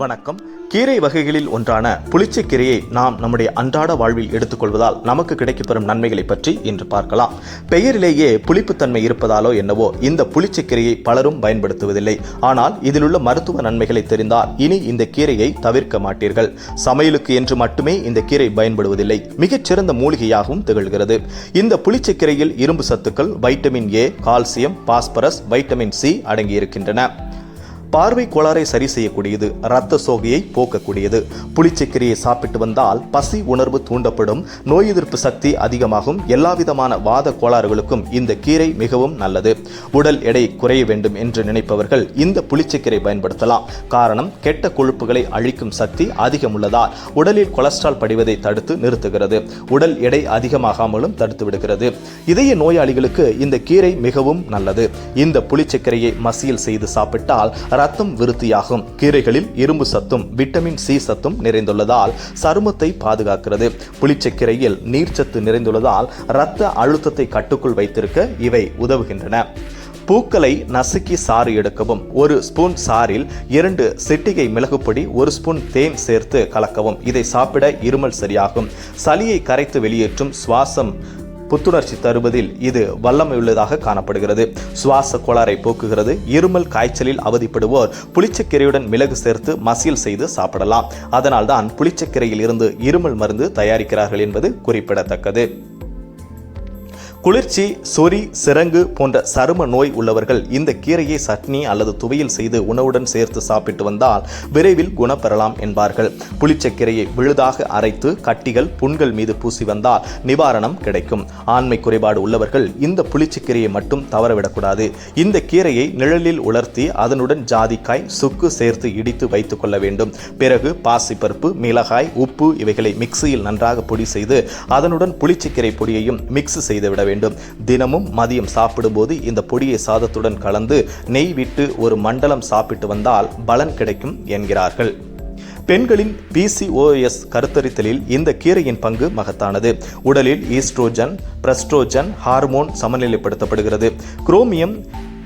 வணக்கம். கீரை வகைகளில் ஒன்றான புளிச்சக்கீரையை நாம் நம்முடைய அன்றாட வாழ்வில் எடுத்துக்கொள்வதால் நமக்கு கிடைக்கப்பெறும் நன்மைகளை பற்றி இன்று பார்க்கலாம். பெயரிலேயே புளிப்புத்தன்மை இருப்பதாலோ என்னவோ இந்த புளிச்சக்கீரையை பலரும் பயன்படுத்துவதில்லை. ஆனால் இதில் உள்ள மருத்துவ நன்மைகளை தெரிந்தால் இனி இந்த கீரையை தவிர்க்க மாட்டீர்கள். சமையலுக்கு என்று மட்டுமே இந்த கீரை பயன்படுவதில்லை. மிகச்சிறந்த மூலிகையாகவும் திகழ்கிறது. இந்த புளிச்சக்கீரையில் இரும்பு சத்துக்கள் vitamin A calcium phosphorus vitamin C அடங்கியிருக்கின்றன. பார்வை கோளாறை சரி செய்யக்கூடியது இரத்த சோகையை போக்கக்கூடியது. புளிச்சக்கீரையை சாப்பிட்டு வந்தால் பசி உணர்வு தூண்டப்படும் நோய் எதிர்ப்பு சக்தி அதிகமாகும். எல்லாவிதமான வாத கோளாறுகளுக்கும் இந்த கீரை மிகவும் நல்லது. உடல் எடை குறைய வேண்டும் என்று நினைப்பவர்கள் இந்த புளிச்சக்கீரை பயன்படுத்தலாம். காரணம் கெட்ட கொழுப்புகளை அழிக்கும் சக்தி அதிகம் உள்ளதால் உடலில் கொலஸ்ட்ரால் படிவதை தடுத்து நிறுத்துகிறது. உடல் எடை அதிகமாகாமலும் தடுத்து விடுகிறது. இதய நோயாளிகளுக்கு இந்த கீரை மிகவும் நல்லது. இந்த புளிச்சக்கரையை மசியல் செய்து சாப்பிட்டால் ரத்தம் விருத்தியாகும். கீரைகளில் இரும்பு சத்தும் விட்டமின் சி சத்தும் நிறைந்துள்ளதால் சருமத்தை பாதுகாக்கிறது. புளிச்சக்கீரையில் நீர்ச்சத்து நிறைந்துள்ளதால் இரத்த அழுத்தத்தை கட்டுக்குள் வைத்திருக்க இவை உதவுகின்றன. பூக்களை நசுக்கி சாறு எடுக்கவும் ஒரு ஸ்பூன் சாறில் இரண்டு சிட்டிகை மிளகுப்பொடி ஒரு ஸ்பூன் தேன் சேர்த்து கலக்கவும். இதை சாப்பிட இருமல் சரியாகும். சளியை கரைத்து வெளியேற்றும் சுவாசம் புத்துணர்ச்சி தருவதில் இது வல்லமையுள்ளதாக காணப்படுகிறது. சுவாச கோளாறை போக்குகிறது. இருமல் காய்ச்சலில் அவதிப்படுவோர் புளிச்சக்கீரையுடன் மிளகு சேர்த்து மசியல் செய்து சாப்பிடலாம். அதனால்தான் புளிச்சக்கீரையில் இருந்து இருமல் மருந்து தயாரிக்கிறார்கள் என்பது குறிப்பிடத்தக்கது. குளிர்ச்சி சொறி சிரங்கு போன்ற சரும நோய் உள்ளவர்கள் இந்த கீரையை சட்னி அல்லது துவையில் செய்து உணவுடன் சேர்த்து சாப்பிட்டு வந்தால் விரைவில் குணப்பெறலாம் என்பார்கள். புளிச்சக்கீரையை விழுதாக அரைத்து கட்டிகள் புண்கள் மீது பூசி வந்தால் நிவாரணம் கிடைக்கும். ஆண்மை குறைபாடு உள்ளவர்கள் இந்த புளிச்சக்கீரையை மட்டும் தவறவிடக்கூடாது. இந்த கீரையை நிழலில் உலர்த்தி அதனுடன் ஜாதிக்காய் சுக்கு சேர்த்து இடித்து வைத்துக் கொள்ள வேண்டும். பிறகு பாசிப்பருப்பு மிளகாய் உப்பு இவைகளை மிக்சியில் நன்றாக பொடி செய்து அதனுடன் புளிச்சக்கீரை பொடியையும் மிக்ஸ் செய்துவிட வேண்டும். வேண்டும். தினமும் மதியம் சாப்பிடும்போது இந்த பொடியை சாதத்துடன் கலந்து நெய் விட்டு ஒரு மண்டலம் சாப்பிட்டு வந்தால் பலன் கிடைக்கும் என்கிறார்கள். பெண்களின் பிசிஓஎஸ் கருத்தரித்தலில் இந்த கீரையின் பங்கு மகத்தானது. உடலில் ஈஸ்ட்ரோஜன் பிரஸ்ட்ரோஜன் ஹார்மோன் சமநிலைப்படுத்தப்படுகிறது. குரோமியம்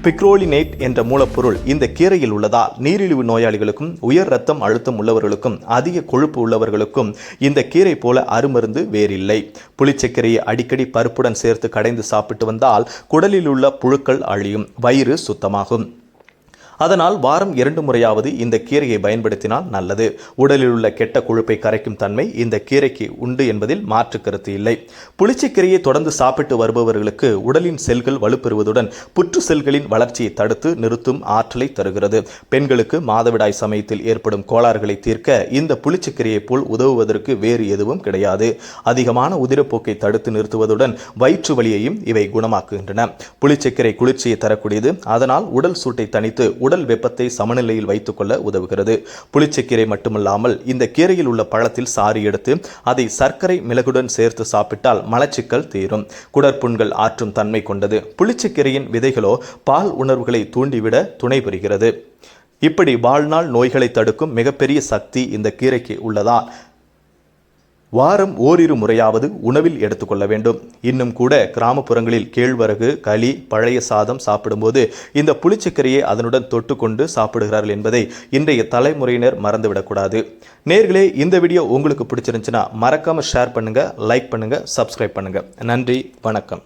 பிக்ரோலினேட் என்ற மூலப்பொருள் இந்த கீரையில் உள்ளதால் நீரிழிவு நோயாளிகளுக்கும் உயர் ரத்தம் அழுத்தம் உள்ளவர்களுக்கும் அதிக கொழுப்பு உள்ளவர்களுக்கும் இந்த கீரை போல அருமருந்து வேறில்லை. புளிச்சக்கீரையை அடிக்கடி பருப்புடன் சேர்த்து கடைந்து சாப்பிட்டு வந்தால் குடலில் உள்ள புழுக்கள் அழியும். வயிறு சுத்தமாகும். அதனால் வாரம் இரண்டு முறையாவது இந்த கீரையை பயன்படுத்தினால் நல்லது. உடலில் உள்ள கெட்ட கொழுப்பை கரைக்கும் தன்மை இந்த கீரைக்கு உண்டு என்பதில் மாற்று கருத்து இல்லை. புளிச்சக்கீரையை தொடர்ந்து சாப்பிட்டு வருபவர்களுக்கு உடலின் செல்கள் வலுப்பெறுவதுடன் புற்று செல்களின் வளர்ச்சியை தடுத்து நிறுத்தும் ஆற்றலை தருகிறது. பெண்களுக்கு மாதவிடாய் சமயத்தில் ஏற்படும் கோளாறுகளை தீர்க்க இந்த புளிச்சக்கீரையை போல் உதவுவதற்கு வேறு எதுவும் கிடையாது. அதிகமான உதிரப்போக்கை தடுத்து நிறுத்துவதுடன் வயிற்று வலியையும் இவை குணமாக்குகின்றன. புளிச்சக்கீரை குளிர்ச்சியை தரக்கூடியது. அதனால் உடல் சூட்டை தணித்து உடல் வெப்பத்தை சமநிலையில் வைத்துக்கொள்ள உதவுகிறது. புளிச்சக்கீரை மட்டுமல்லாமல் இந்த கீரையில் உள்ள பழத்தில் சாறு எடுத்து அதை சர்க்கரை மிளகுடன் சேர்த்து சாப்பிட்டால் மலச்சிக்கல் தீரும். குடற்புண்கள் ஆற்றும் தன்மை கொண்டது. புளிச்சக்கீரையின் விதைகளோ பால் உணர்வுகளை தூண்டிவிட துணை புரிகிறது. இப்படி வாழ்நாள் நோய்களை தடுக்கும் மிகப்பெரிய சக்தி இந்த கீரைக்கு உள்ளதால் வாரம் ஓரிரு முறையாவது உணவில் எடுத்துக்கொள்ள வேண்டும். இன்னும் கூட கிராமப்புறங்களில் கேழ்வரகு களி பழைய சாதம் சாப்பிடும்போது இந்த புளிச்சக்கரையை அதனுடன் தொட்டுக்கொண்டு சாப்பிடுகிறார்கள் என்பதை இன்றைய தலைமுறையினர் மறந்துவிடக்கூடாது. நேர்களே இந்த வீடியோ உங்களுக்கு பிடிச்சிருந்துச்சுன்னா மறக்காம ஷேர் பண்ணுங்க லைக் பண்ணுங்க சப்ஸ்கிரைப் பண்ணுங்க. நன்றி வணக்கம்.